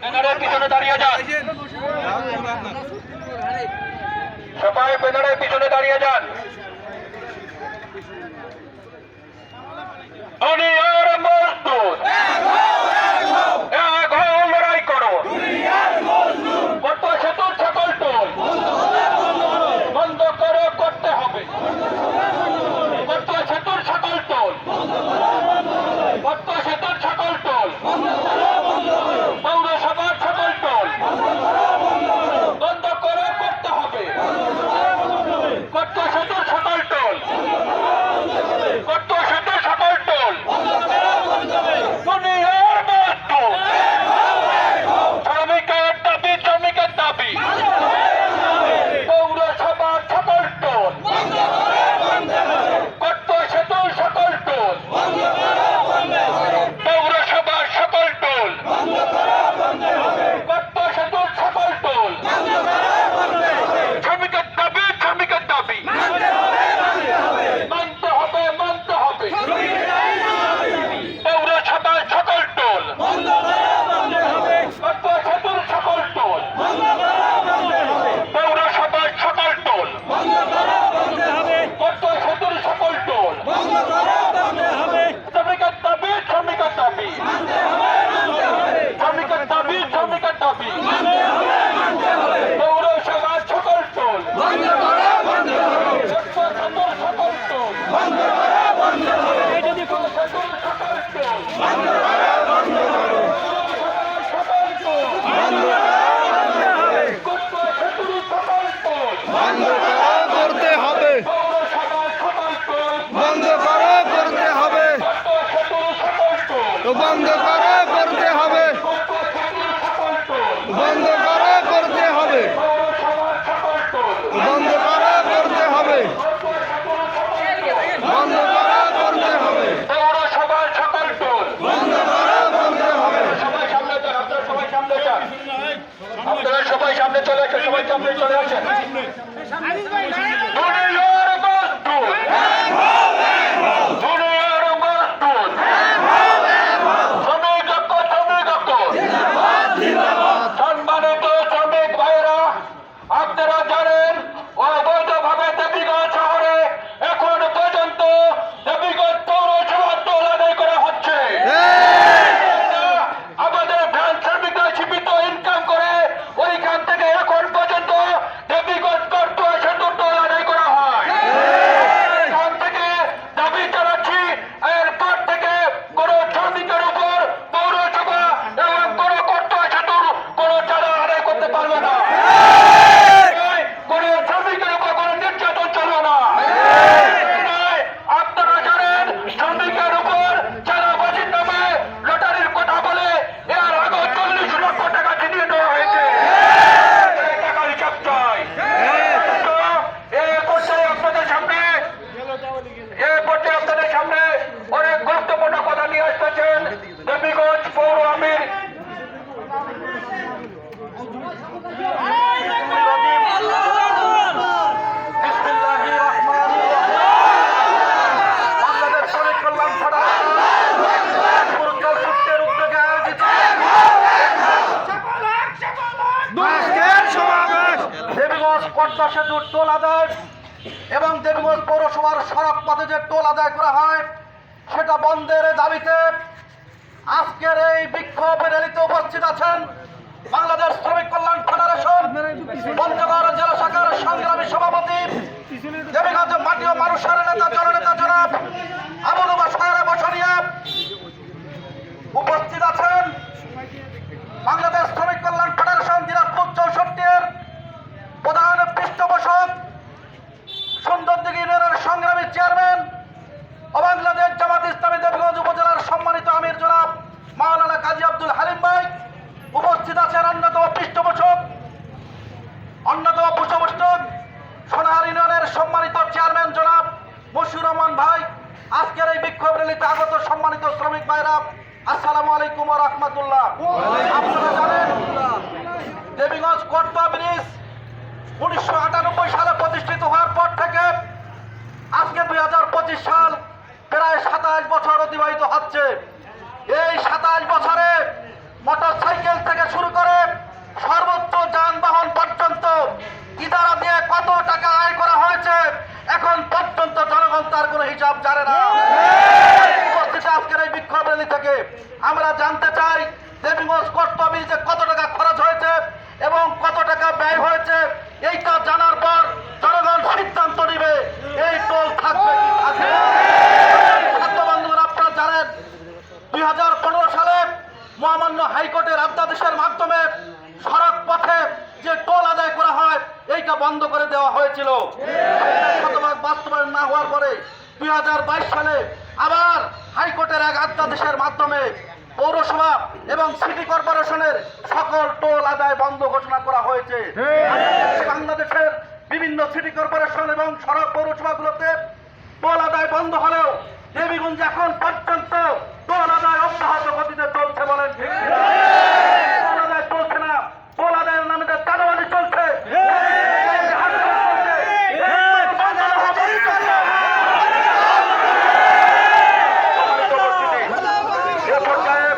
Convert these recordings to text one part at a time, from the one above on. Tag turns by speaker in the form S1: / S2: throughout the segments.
S1: ব্যানারের পিছনে দাঁড়িয়ে যান। সবাই ব্যানারের পিছনে দাঁড়িয়ে যান। অনিয়র মজদুর আপনি চলে আসেন। তিস্তা দূর টোল আদায় এবং দেবগঞ্জ পৌরসভার সড়ক পথে যে টোল আদায় করা হয়, সেটা বন্ধের দাবিতে আজকের এই বিক্ষোভ র্যালিতে উপস্থিত আছেন বাংলাদেশ শ্রমিক কল্যাণ ফেডারেশন, পঞ্চগড় জেলা শাখার সংগ্রামী সভাপতি, দেবীগঞ্জ মাটি ও মানুষের নেতা, জননেতা জনাব ভাইরা আসসালামু আলাইকুম রহমতুল্লাহ। আপনারা জানেন দেবীগঞ্জ কোটপা ব্রিজ উনিশশো আটানব্বই সালে প্রতিষ্ঠিত হওয়ার পর থেকে আজকে দু হাজার পঁচিশ সাল প্রায় সাতাশ বছর অতিবাহিত হচ্ছে। এই সাতাশ বছরে মোটর সাইকেল থেকে শুরু
S2: করে সর্বোচ্চ যানবাহন পর্যন্ত ইদারা দিয়ে কত টাকা আয় করা হয়েছে এখন পর্যন্ত জনগণ তার কোনো হিসাব জানে না। বলতে আজকের এই বিক্ষোভ র্যালি থেকে? আমরা জানতে চাই দেবীগঞ্জ কর্তব্যে কত টাকা খরচ হয়েছে এবং কত টাকা ব্যয় হয়েছে এইটা জানার পর জনগণ সিদ্ধান্ত নিবে। এই টোল থাকবে কি থাকবে বন্ধুরা আপনারা জানেন দুই হাজার পনেরো সালে মহামান্য হাইকোর্টের আধ্যাদেশের মাধ্যমে সড়ক পথে যে টোল আদায় করা হয় এইটা বন্ধ করে দেওয়া হয়েছিল। শতভাগ বাস্তবায়ন না হওয়ার পরে দু হাজার বাইশ সালে আবার হাইকোর্টের এক আধ্যাদেশের মাধ্যমে পৌরসভা এবং সিটি কর্পোরেশনের সকল টোল আদায় বন্ধ ঘোষণা করা হয়েছে। বাংলাদেশের বিভিন্ন সিটি কর্পোরেশন এবং সড়ক পৌরসভাগুলোতে টোল আদায় বন্ধ হলেও দেবীগঞ্জ এখন পর্যন্ত টোল আদায় অব্যাহত গতিতে চলছে বলেন ঠিক কিনা? টোল আদায় চলছে না টোল আদায়ের নামে যে চাঁদাবাজি চলছে হাটহাট চলছে, বন্ধ হবেই চলবে। সম্মানিত উপস্থিতি, এ পর্যায়ে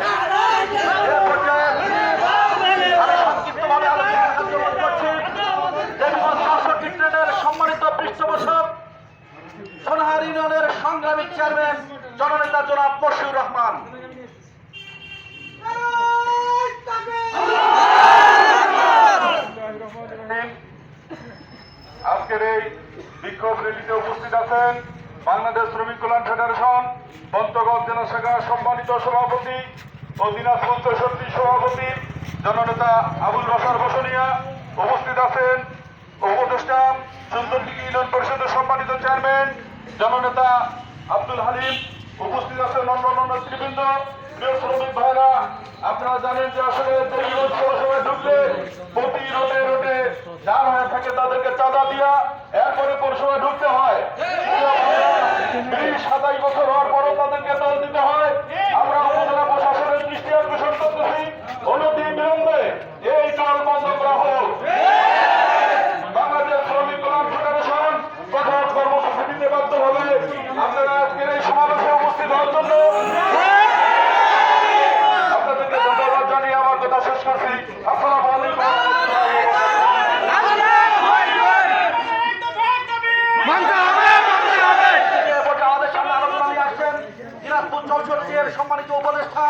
S2: এ পর্যায়ে আমি সংক্ষিপ্তভাবে আলোচনা কার্যক্রম করছি দেবীগঞ্জ চৌষট্টি ট্রেনের সম্মানিত পৃষ্ঠপোষক সোনাহার ইউনিয়নের চেয়ারম্যান, জননেতা জনাব মশিউর রহমান।
S3: আজকের এই বিক্ষোভ র্যালিতে উপস্থিত আছেন বাংলাদেশ শ্রমিক কল্যাণ ফেডারেশন পন্তগঞ্জ জেলা সম্মানিত সভাপতি ও দিনাজপুর সভাপতি জননেতা আবুল বাসার বসনিয়া উপস্থিত আছেন। উপদেষ্টা সুন্দরদিঘি ইউনিয়ন পরিষদের সম্মানিত চেয়ারম্যান, জননেতা আব্দুল হালিম উপস্থিত আছেন অন্যান্য নেতৃবৃন্দ। প্রিয় শ্রমিক ভাইরা, আপনারা জানেন যে আসলে পৌরসভায় ঢুকলে প্রতি রোডে রোডে যার হয়ে থাকে তাদেরকে চাঁদা দিয়া, এরপরে পৌরসভায় ঢুকতে হয়। বিশ সাতাশ বছর হওয়ার পরও তাদেরকে দল দিতে হয়। আমরা উপজেলা প্রশাসনের দৃষ্টি আকর্ষণ করতেছি। অনতি বিলম্বে এই দল বন্ধ করা হোক বাংলাদেশ শ্রমিক কল্যাণ ফেডারেশন কঠোর কর্মসূচি দিতে বাধ্য হবে আপনারা আজকের এই সমাবেশে উপস্থিত হওয়ার জন্য আপনাদেরকে ধন্যবাদ জানিয়ে আমার কথা শেষ করছি আসসালামু আলাইকুম
S4: মানতে হবে মানতে হবে
S2: এরপরে আমাদের সামনে আলোচনা নিয়ে আসছেন দিনাজপুর চৌষট্টি এর সম্মানিত উপদেষ্টা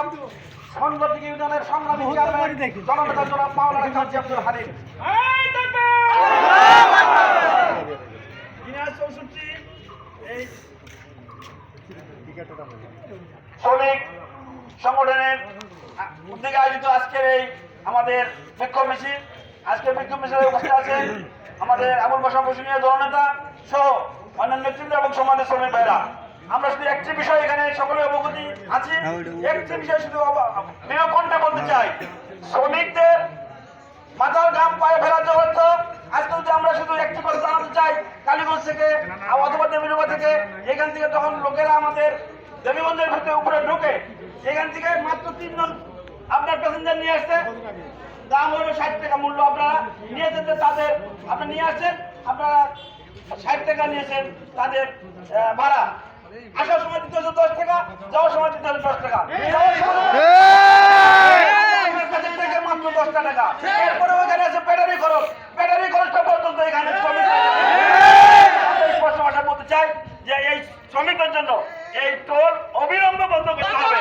S2: সংগঠিত ইউনিয়নের সংগ্রামী চেয়ারম্যান জননেতা জনাব মাওলানা কাজী আব্দুল হালিম। শ্রমিক সংগঠনের উদ্যোগে আয়োজিত আজকের এই আমাদের বিক্ষোভ মিছিল আজকের বিক্ষোভ মিছিলে উপস্থিত আছেন আমাদের আবুল বাসা বসুনিয়া জননেতা সহ অন্যান্য নেতৃত্ব এবং সমাজের শ্রমিক ভাইরা। আমরা শুধু একটি বিষয় এখানে সকলে অবগতি আছি। একটি বিষয় শুধু নিরক্ষণটা বলতে চাই? শ্রমিকদের মাথার গাম পায়ে ফেলার যে অর্থ আজকে যদি আমরা শুধু একটি কথা জানাতে চাই কালীগঞ্জ থেকে অথবা দেবীনগর থেকে। এখান থেকে তখন লোকেরা আমাদের দেবীগঞ্জের ভিতরে উপরে ঢুকে এখান থেকে মাত্র তিনজন আপনার প্যাসেঞ্জার নিয়ে আসছে। দাম হলো ষাট টাকা মূল্য আপনারা নিয়ে যেতে তাদের আপনি নিয়ে আসছেন আপনারা ষাট টাকা নিয়েছেন তাদের ভাড়া। আসার সময় দিতে হচ্ছে দশ টাকা যাওয়ার সময় দিতে হচ্ছে দশ টাকা। মাত্র দশটা টাকা। এরপরে ওখানে আছে ব্যাটারি খরচ। ব্যাটারি খরচটা পর্যন্ত এখানে স্পষ্ট ভাষা বলতে চাই যে এই শ্রমিকদের জন্য এই টোল অবিলম্বে বন্ধ করতে হবে।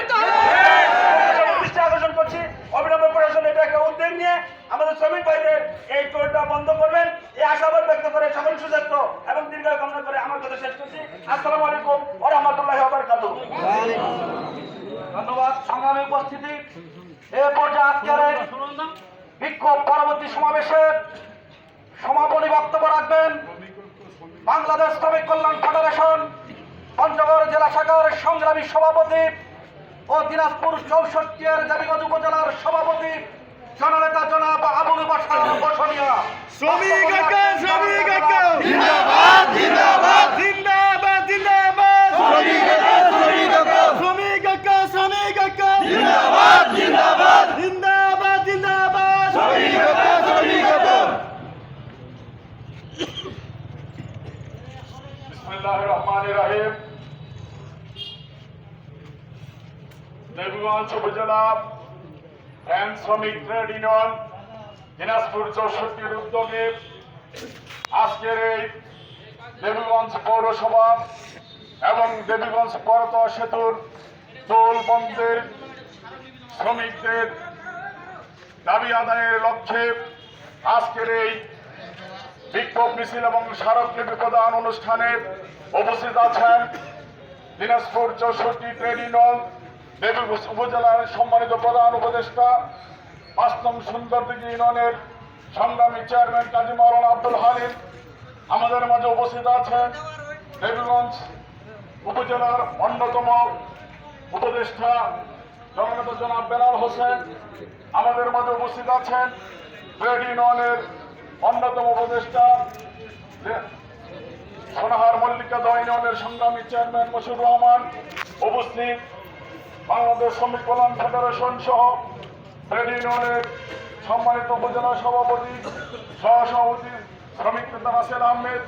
S2: দৃষ্টি আকর্ষণ করছি। অবিলম্বে প্রশাসন এটা একটা উদ্যোগ নিয়ে আমাদের শ্রমিক ভাইদের এই টোলটা বন্ধ করবেন। এই আশাবাদ ব্যক্ত করে, সকল সুস্বাস্থ্য এবং দীর্ঘায়ু কামনা করে আমার কথা শেষ করছি। আসসালামু আলাইকুম ও রহমতুল্লাহ ধন্যবাদ। সংগ্রামী উপস্থিতি। এ পর্যায়ে আজকের বিক্ষোভ পরবর্তী সমাবেশে সমাপনী বক্তব্য রাখবেন বাংলাদেশ শ্রমিক কল্যাণ ফেডারেশন, পঞ্চগড় জেলা শাখার সংগ্রামী সভাপতি ও দিনাজপুর চৌষট্টি এর উপজেলার সভাপতি জননেতা জনাব আবুল বাসার বসনিয়া
S4: শ্রমিক ঐক্য শ্রমিক ঐক্য জিন্দাবাদ জিন্দাবাদ। জিন্দাবাদ জিন্দাবাদ। শ্রমিক ঐক্য শ্রমিক ঐক্য শ্রমিক ঐক্য শ্রমিক ঐক্য জিন্দাবাদ জিন্দাবাদ। জিন্দাবাদ জিন্দাবাদ। শ্রমিক ঐক্য শ্রমিক ঐক্য
S3: বিসমিল্লাহির রহমানির রহিম। দেবগঞ্জ উপজেলা ফ্যান শ্রমিক ট্রেড ইউনিয়ন দিনাজপুর চৌষট্টির উদ্যোগে আজকের এই দেবীগঞ্জ পৌরসভা এবং দেবীগঞ্জ করতোয়া সেতুর টোল বন্ধের শ্রমিকদের দাবি আদায়ের লক্ষ্যে আজকের এই বিক্ষোভ মিছিল এবং স্মারকলিপি প্রদান অনুষ্ঠানে উপস্থিত আছেন দিনাজপুর চৌষট্টি ট্রেড ইউনিয়ন দেবী উপজেলার সম্মানিত প্রধান উপদেষ্টা, পাঁচ নং সুন্দরদিঘি ইউনিয়নের সংগ্রামী চেয়ারম্যান কাজী মাওলানা আব্দুল হালিম আমাদের মাঝে উপস্থিত আছেন। দেবীগঞ্জ উপজেলার অন্যতম উপদেষ্টা জননেতা জনাব বেলাল হোসেন আমাদের মাঝে উপস্থিত আছেন। ট্রেড ইউনিয়নের অন্যতম উপদেষ্টা সোনাহার মল্লিকা দহ ইউনিয়নের সংগ্রামী চেয়ারম্যান মশুর রহমান উপস্থিত। বাংলাদেশ শ্রমিক কল্যাণ ফেডারেশন সহ ট্রেড ইউনিয়নের সম্মানিত উপজেলা সভাপতি, সহসভাপতি শ্রমিক নেতা রাসেল আহমেদ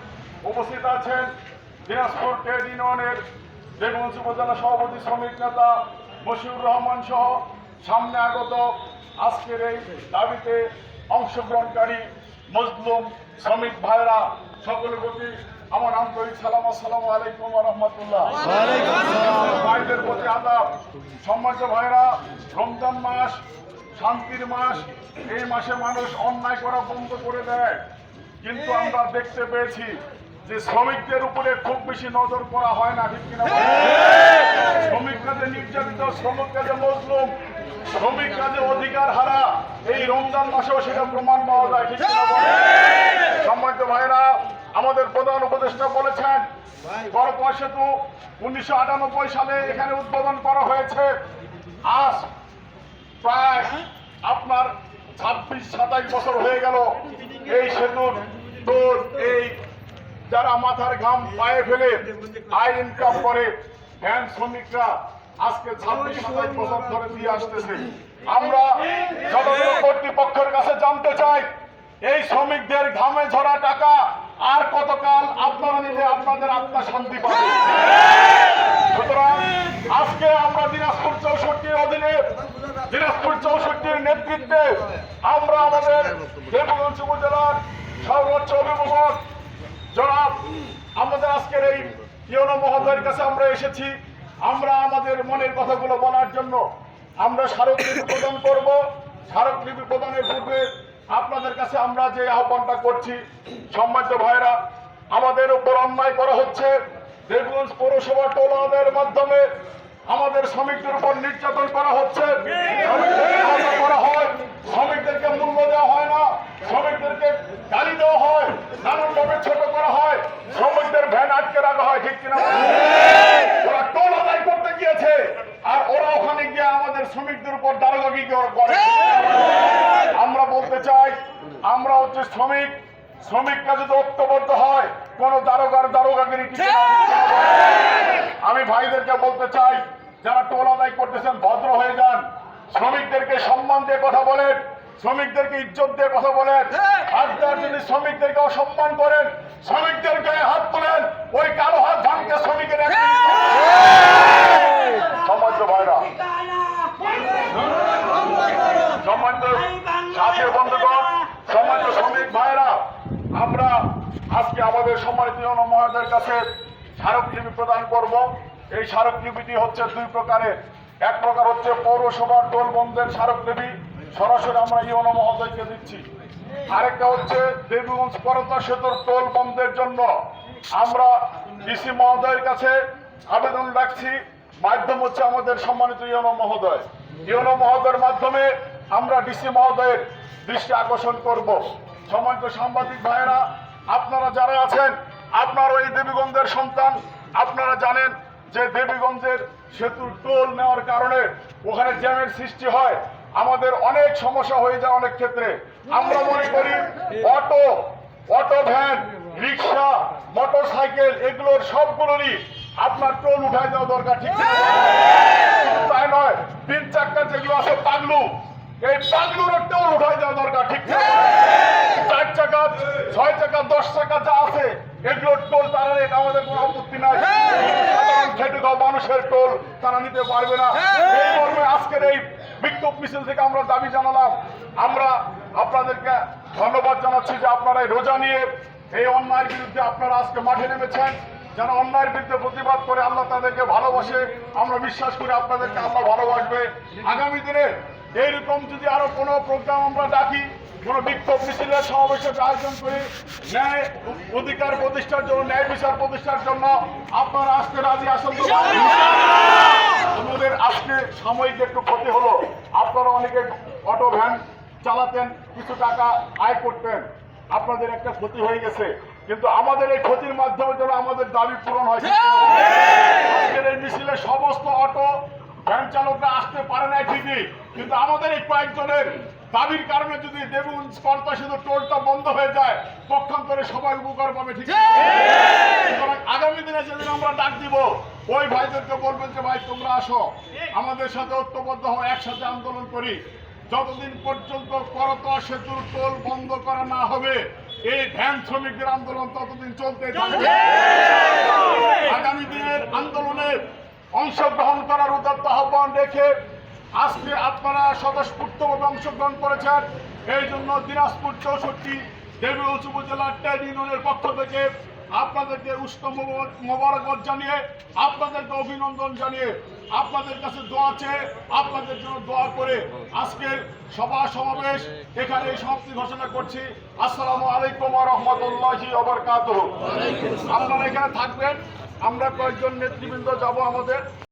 S3: উপস্থিত আছেন। দিনাজপুর ট্রেড ইউনিয়নের দেবগঞ্জ উপজেলা সভাপতি শ্রমিক নেতা মশিউর রহমান সহ সামনে আগত আজকের এই দাবিতে অংশগ্রহণকারী মজলুম শ্রমিক ভাইরা সকলের প্রতি আমার আন্তরিক সালাম আসসালামু আলাইকুম রহমতুল্লাহ। ভাইদের প্রতি আদাব। সম্মানিত ভাইরা রমজান মাস শান্তির মাস এই মাসে মানুষ অন্যায় করা বন্ধ করে দেয়। কিন্তু আমরা দেখতে পেয়েছি যে শ্রমিকদের উপরে খুব বেশি নজর করা হয় না ঠিক কিনা? বলেন? শ্রমিক কাজে নির্যাতিত শ্রমিক কাজে মজলুম শ্রমিক কাজে অধিকার হারা এই রমজান মাসেও সেটা প্রমাণ পাওয়া যায়, ঠিক? সম্মানিত ভাইরা আমাদের প্রধান উপদেষ্টা বলেছেন গড়পয় সেতু উনিশশো আটানব্বই সালে এখানে উদ্বোধন করা হয়েছে আজ প্রায় আপনার ছাব্বিশ, সাতাইশ বছর হয়ে গেল এই সেতুর টোল এই যারা মাথার ঘাম পায়ে ফেলে আয় ইনকাম করে, ভ্যান শ্রমিকরা আজকে ছাব্বিশ, সাতাইশ বছর ধরে দিয়ে আসতেছে আমরা জনগণ কর্তৃপক্ষের কাছে জানতে চাই এই শ্রমিকদের ঘামে ঝরা টাকা আর কতকাল আপনারা নিলে আপনাদের আত্মা শান্তি পাবে? সুতরাং আজকে আমরা দিনাজপুর চৌষট্টির অধীনে দিনাজপুর চৌষট্টির নেতৃত্বে আমরা আমাদের দেবগঞ্জ উপজেলার সর্বোচ্চ অভিভাবক জনাব আমাদের আজকের এই ইয়নো মহোদয়ের কাছে আমরা এসেছি। আমরা আমাদের মনের কথাগুলো বলার জন্য আমরা স্মারকলিপি প্রদান করব। স্মারকলিপি প্রদানের পূর্বে আপনাদের কাছে আমরা যে আহ্বানটা করছি, সম্মানিত ভাইরা আমাদের উপর অন্যায় করা হচ্ছে। দেবগঞ্জ পৌরসভা টোলাদের মাধ্যমে আমাদের শ্রমিকদের উপর নির্যাতন করা হচ্ছে। শ্রমিকদেরকে মূল্য দেওয়া হয় না শ্রমিকদেরকে গালি দেওয়া হয় নানানভাবে ছোট করা হয় শ্রমিকদের ভ্যান আটকে রাখা হয় ঠিক কিনা ওরা টোল আদায় করতে গিয়েছে আর ওরা ওখানে গিয়ে আমাদের শ্রমিকদের উপর দারোগাগি করে আমরা বলতে চাই আমরা হচ্ছে শ্রমিক শ্রমিকরা যদি ঐক্যবদ্ধ হয়, কোন দারোগার দারোগাগিরি আমি ভাইদেরকে বলতে চাই, যারা টোল আদায় করতেছেন, ভদ্র হয়ে যান। শ্রমিকদেরকে সম্মান দিয়ে কথা বলেন, শ্রমিকদেরকে ইজ্জত দিয়ে কথা বলেন। দেওয়ার জন্য শ্রমিকদেরকে অসম্মান করেন, শ্রমিকদের গায়ে হাত তোলেন, ওই কালো হাত ভাঙতে শ্রমিকের একটা সমাজ ভাইরা সম্মানিত সাথী বন্ধুগণ সম্মানিত শ্রমিক ভাইরা আমরা আমাদের সম্মানিত মহাদের কাছে স্মারকলিপি প্রদান করব। এই স্মারকলিপিটি হচ্ছে দুই প্রকারের। এক প্রকার হচ্ছে পৌরসভার টোল বন্ধের স্মারকলিপি। সরাসরি আমরা ইউনো মহোদয়কে দিচ্ছি। আরেকটা হচ্ছে দেবীগঞ্জ করতা সেতুর টোল বন্ধের জন্য। আমরা ডিসি মহোদয়ের কাছে আবেদন রাখছি। মাধ্যম হচ্ছে আমাদের সম্মানিত ইউনো মহোদয়। ইউনো মহোদয়ের মাধ্যমে আমরা ডিসি মহোদয়ের দৃষ্টি আকর্ষণ করব। সম্মানিত সাংবাদিক ভাইয়েরা আপনারা যারা আছেন, আপনার ওই দেবীগঞ্জের সন্তান, আপনারা জানেন যে দেবীগঞ্জের সেতুর টোল নেওয়ার কারণে ওখানে জ্যামের সৃষ্টি হয়। আমাদের অনেক সমস্যা হয়ে যায় অনেক ক্ষেত্রে। আমরা মনে করি auto auto van, rickshaw motorcycle এগুলোর সবগুলোরই আপনার টোল উঠাই দেওয়া দরকার, ঠিক? তাই নয়, তিন চাক্কা যেগুলো আছে, পাগলু। এই পাগলুর টোল উঠাই দেওয়া দরকার ঠিক চার চাকা ছয় চাকা দশ চাকা যা আছে এগুলোর টোল তারা আমাদের কোনো আপত্তি নাই। সাধারণ মানুষের টোল তারা নিতে পারবে না। এই মর্মে আজকের এই বিক্ষোভ মিছিল থেকে আমরা দাবি জানালাম। আমরা আপনাদেরকে ধন্যবাদ জানাচ্ছি যে আপনারা এই রোজা নিয়ে এই অন্যায়ের বিরুদ্ধে আপনারা আজকে মাঠে নেমেছেন। যারা অন্যায়ের বিরুদ্ধে প্রতিবাদ করে আল্লাহ তাদেরকে ভালোবাসে আমরা বিশ্বাস করি আপনাদেরকে আল্লাহ ভালোবাসবে। আগামী দিনে এইরকম যদি আরও কোনো প্রোগ্রাম আমরা ডাকি, কোনো বিক্ষোভ মিছিলের সমাবেশের আয়োজন করি, ন্যায় অধিকার প্রতিষ্ঠার জন্য, ন্যায় বিচার প্রতিষ্ঠার জন্য আপনারা আসতে রাজি আসেন তো আমাদের আজকে সাময়িক একটু ক্ষতি হলো। আপনারা অনেকে অটো ভ্যান চালাতেন, কিছু টাকা আয় করতেন। আপনাদের একটা ক্ষতি হয়ে গেছে। কিন্তু আমাদের এই ক্ষতির মাধ্যমে যেন আমাদের দাবি পূরণ হয় আজকের এই মিছিলে সমস্ত অটো ভ্যান চালকরা আসতে পারে না ঠিকই কিন্তু আমাদের এই কয়েকজনের দাবির কারণে যদি দেবগঞ্জ কর্তা শুধু টোলটা বন্ধ হয়ে যায় পক্ষান্তরে সবাই উপকার পাবে ঠিক সুতরাং আগামী দিনে যেদিন আমরা ডাক দিব ওই ভাইদেরকে বলবেন যে ভাই তোমরা আসো। আমাদের সাথে ঐক্যবদ্ধ হও একসাথে আন্দোলন করি। যতদিন পর্যন্ত করতোয়া সেতুর টোল বন্ধ করা না হবে এই ভ্যান শ্রমিকদের আন্দোলন ততদিন চলতে থাকবে। আগামী দিনের আন্দোলনে অংশগ্রহণ করার উদাত্ত আহ্বান রেখে আজকে আপনারা স্বতঃস্ফূর্তভাবে অংশগ্রহণ করেছেন। এই জন্য দিনাজপুর চৌষট্টি দেবীগঞ্জ উপজেলার ট্রেড ইউনিয়নের পক্ষ থেকে আপনাদেরকে উষ্ণ মোবারক- মোবারকবাদ জানিয়ে, আপনাদেরকে অভিনন্দন জানিয়ে আপনাদের কাছে দোয়া চেয়ে আপনাদের জন্য দোয়া করে আজকের সভা সমাবেশ এখানে সমাপ্তি ঘোষণা করছি। আসসালামু আলাইকুম রহমতুল্লাহি আপনারা এখানে থাকবেন, আমরা কয়েকজন নেতৃবৃন্দ যাব আমাদের।